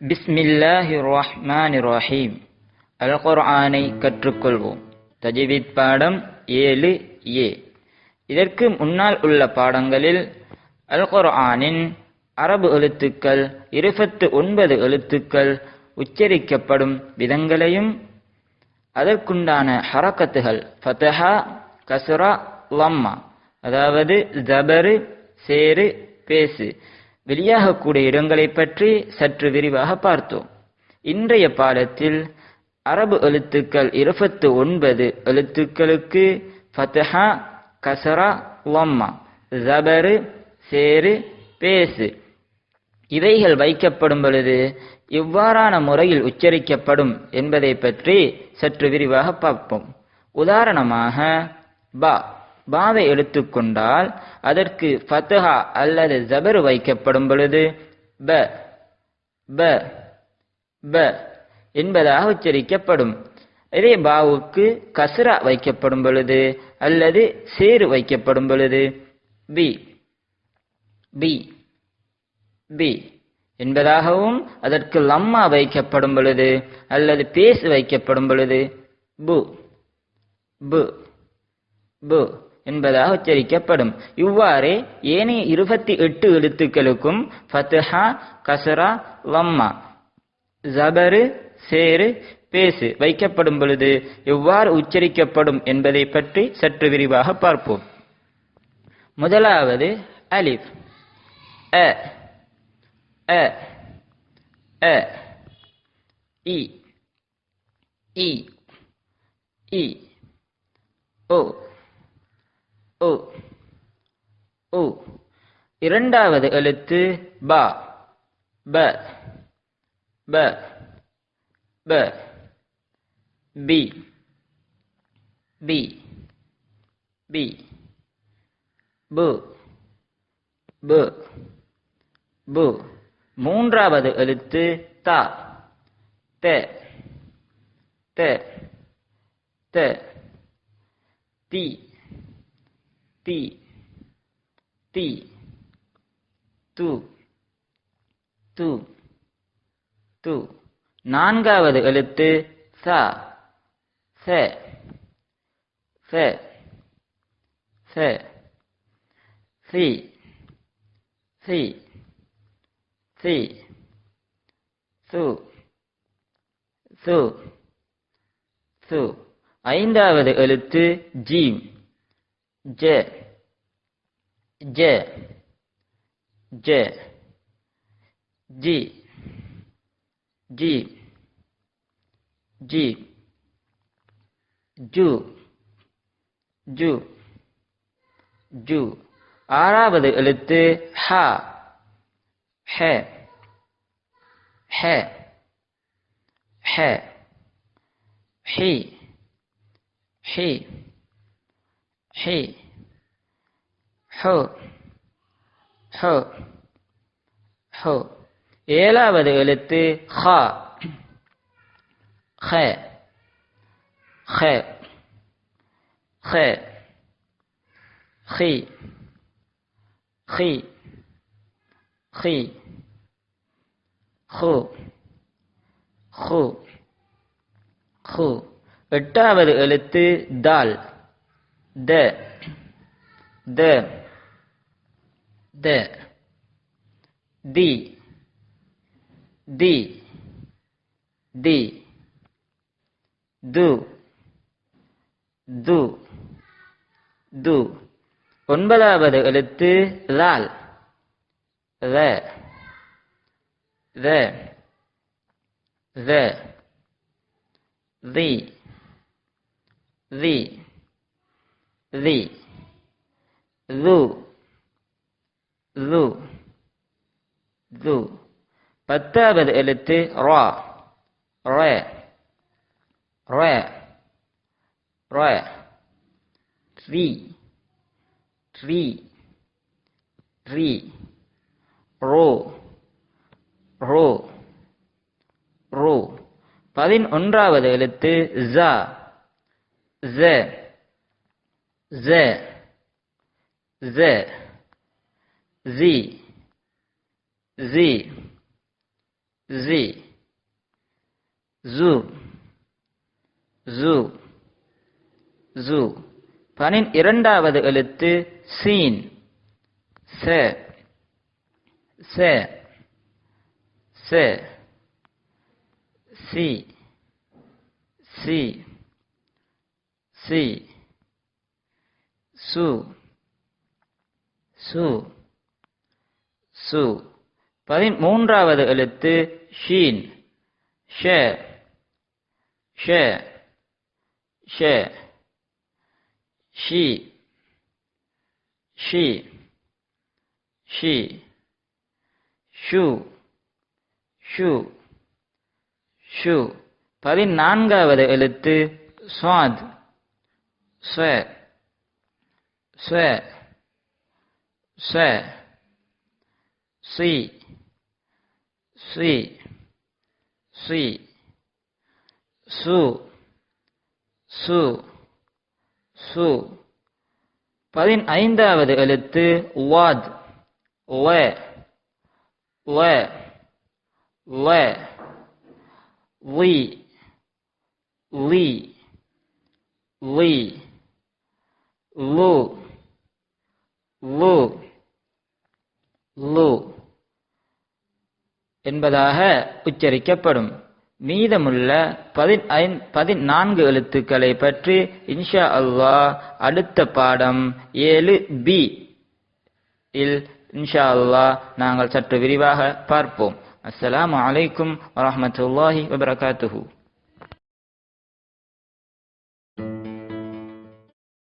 பிஸ்மில்லாஹி ரஹ்மான் ரஹீம் அல் குர்ஆனை கற்றுக்கொள்வோம். தஜிவித் பாடம் ஏழு ஏ. இதற்கு முன்னால் உள்ள பாடங்களில் அல் குர்ஆனின் அரபு எழுத்துக்கள் இருபத்து ஒன்பது எழுத்துக்கள் உச்சரிக்கப்படும் விதங்களையும் அதற்குண்டான ஹரக்கத்துகள் ஃபதஹா கசுரா லம்மா அதாவது ஜபரு சேரு பேசு. வெளியாகக்கூடிய இடங்களை பற்றி சற்று விரிவாக பார்த்தோம். இன்றைய பாடத்தில் அரபு எழுத்துக்கள் இருபத்து ஒன்பது எழுத்துக்களுக்கு ஃபத்ஹா கசரா லம்மா ஜபரு சேரு பேசு. இவைகள் வைக்கப்படும் பொழுது இவ்வாறான முறையில் உச்சரிக்கப்படும் என்பதை பற்றி சற்று விரிவாக பார்ப்போம். உதாரணமாக பா. பாவை எடுத்துக்கொண்டால் அதற்கு ஃபத்ஹா அல்லது ஜபர் வைக்கப்படும் பொழுது ப ப ப என்பதாக உச்சரிக்கப்படும். இதே பாவுக்கு கசரா வைக்கப்படும் பொழுது அல்லது சேரு வைக்கப்படும் பொழுது பி பி பி என்பதாகவும் அதற்கு லம்மா வைக்கப்படும் பொழுது அல்லது பேஸ் வைக்கப்படும் பொழுது பு பு பு என்பதாக உச்சரிக்கப்படும். இவ்வாறே ஏனைய இருபத்தி எட்டு எழுத்துக்களுக்கும் ஃபத்ஹா கசரா லம்மா ஜபரு சேரு பேசு வைக்கப்படும் பொழுது எவ்வாறு உச்சரிக்கப்படும் என்பதை பற்றி சற்று விரிவாக பார்ப்போம். முதலாவது அலிஃப். அ அ அ இ இ இ ஓ. ஓ ஓ இரண்டாவது எழுத்து ப. ப. ப. ப. பி. பி. பி. பு. பு. பு. மூன்றாவது எழுத்து த. த. த. த. தி. தி தி து து து நான்காவது எழுத்து ச ச ச ச. சி சி சி சு சு சு. ஐந்தாவது எழுத்து ஜீம். ஜ ஜ ஜ ஜி ஜி ஜி ஜு ஜு ஜு ஆறாவது எழுத்து ஹ ஹ ஹ ஹ ஹி ஹி ஹி ஹோ ஹோ ஹோ ஏழாவது எழுத்து ஹ ஹ ஹ ஹ ஹி. ஹி. ஹி. ஹு. ஹு. ஹு. எட்டாவது எழுத்து தால். த த த the the the து து து. ஒன்பதாவது எழுத்து லால். ர ர ர ரி தி. து. து. து. பத்தாவது எழுத்து ரா ரே ர ரே ட்ரீ ட்ரீ ட்ரீ ரோ. ரோ. ரோ. பதினொன்றாவது எழுத்து ஜ. ஜ. ஜ ஜ ஜி ஜி zi zu zu zu. பனின் இரண்டாவது எழுத்து சீன். ச ச ச சி சி சி. சு சு சு. பதிமூன்றாவது எழுத்து ஷீன். ஷ ஷ ஷ. ஷி ஷி ஷி. ஷு ஷு ஷு. பதினான்காவது எழுத்து ஸ்வாத். ஸ்வ. ஸ்வ ஸ்வ ஸ்ரீ ஸ்ரீ ஸ்ரீ சு சு சு பதினைந்தாவது எழுத்து வாத் வ வ வ வி வி வி லு. லூ. லூ என்பதாக உச்சரிக்கப்படும். மீதமுள்ள பதின் பதினான்கு எழுத்துக்களை பற்றி இன்ஷா அல்லா அடுத்த பாடம் ஏழு பி இல் இன்ஷா அல்லா நாங்கள் சற்று விரிவாக பார்ப்போம். அஸ்லாம் அலைக்கும் வரமத்துல்லாஹி வபரகாத்துஹூ.